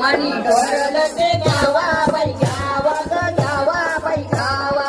मणी ढोरल घ्यावा बाई घ्यावा ग घ्यावा बाई घ्यावा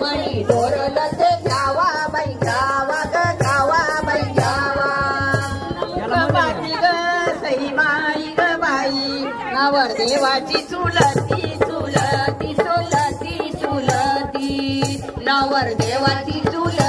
मणी ढोरल घ्यावा बाई घ्यावा ग घ्यावा बाई घ्यावा बाई ग सई ग बाई नवर देवाची चुलती चुलती चुलती चुलती नवर देवाची चुलती.